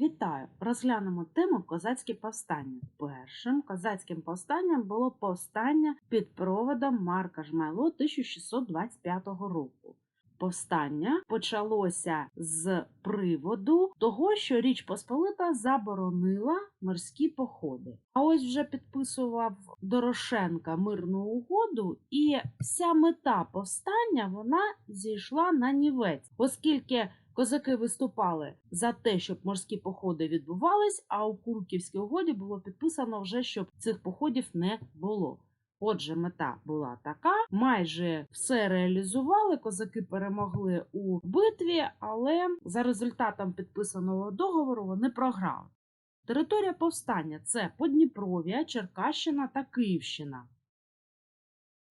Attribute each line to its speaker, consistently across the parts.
Speaker 1: Вітаю! Розглянемо тему козацькі повстання. Першим козацьким повстанням було повстання під проводом Марка Жмайло 1625 року. Повстання почалося з приводу того, що Річ Посполита заборонила морські походи. А ось вже підписував Дорошенка мирну угоду, і вся мета повстання вона зійшла на нівець, оскільки Козаки виступали за те, щоб морські походи відбувались, а у Курківській угоді було підписано вже, щоб цих походів не було. Отже, мета була така: майже все реалізували. Козаки перемогли у битві, але за результатом підписаного договору вони програли. Територія повстання це Подніпров'я, Черкащина та Київщина.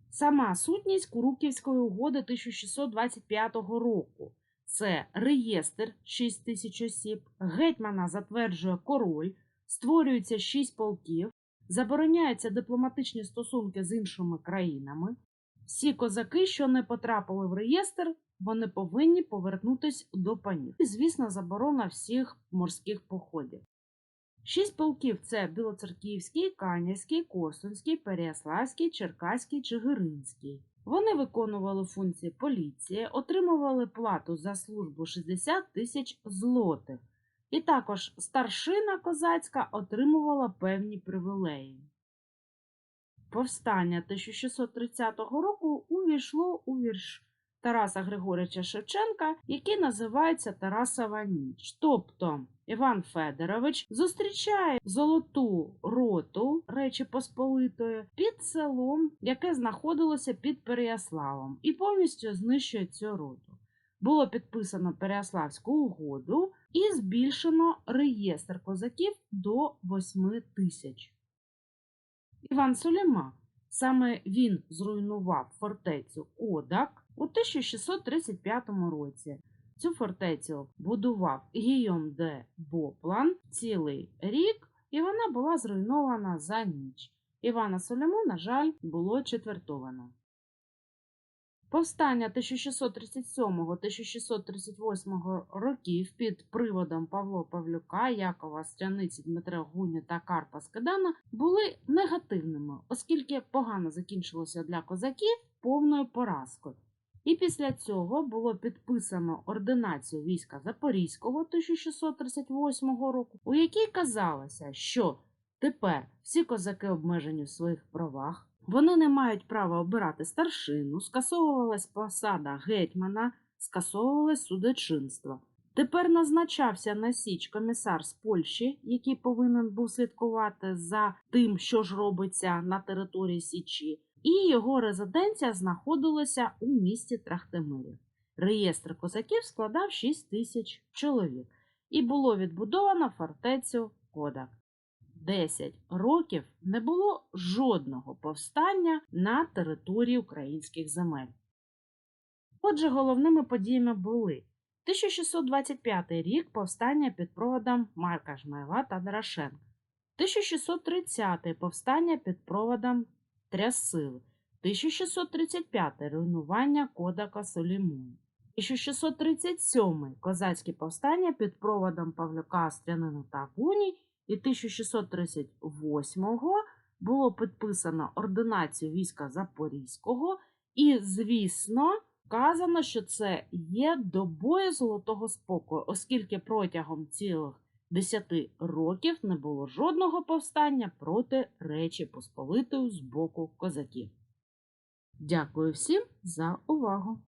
Speaker 1: Сама сутність Куруківської угоди 1625 року. Це реєстр 6 тисяч осіб, гетьмана затверджує король, створюється 6 полків, забороняються дипломатичні стосунки з іншими країнами. Всі козаки, що не потрапили в реєстр, вони повинні повернутися до панів. І, звісно, заборона всіх морських походів. Шість полків це Білоцерківський, Канівський, Корсунський, Переяславський, Черкаський, Чигиринський. Вони виконували функції поліції, отримували плату за службу 60 тисяч злотих. І також старшина козацька отримувала певні привілеї. Повстання 1630 року увійшло у вірш Тараса Григорича Шевченка, який називається Тарасова ніч. Тобто Іван Федорович зустрічає золоту роту Речі Посполитої під селом, яке знаходилося під Переяславом, і повністю знищує цю роту. Було підписано Переяславську угоду і збільшено реєстр козаків до 8 тисяч. Іван Сулейма. Саме він зруйнував фортецю Кодак у 1635 році. Цю фортецю будував Гійом де Боплан цілий рік, і вона була зруйнована за ніч. Івана Соляму, на жаль, було четвертовано. Повстання 1637-1638 років під приводом Павло Павлюка, Якова Стряниці, Дмитра Гуні та Карпа Скидана були негативними, оскільки погано закінчилося для козаків повною поразкою. І після цього було підписано ординацію війська Запорізького 1638 року, у якій казалося, що тепер всі козаки обмежені в своїх правах. Вони не мають права обирати старшину, скасовувалась посада гетьмана, скасовувалось судочинство. Тепер назначався на Січ комісар з Польщі, який повинен був слідкувати за тим, що ж робиться на території Січі, і його резиденція знаходилася у місті Трахтимирів. Реєстр козаків складав 6 тисяч чоловік, і було відбудовано фортецю Кодак. 10 років не було жодного повстання на території українських земель. Отже, головними подіями були 1625 рік повстання під проводом Марка Жмайла та Дорошенка, 1630 повстання під проводом Трясил, 1635 руйнування Кодака Солімон, 1637 козацькі повстання під проводом Павлюка Стрянина та Гуній і 1638-го було підписано ординацію війська Запорізького, і, звісно, вказано, що це є добою Золотого спокою, оскільки протягом цілих 10 років не було жодного повстання проти Речі Посполитої з боку козаків. Дякую всім за увагу!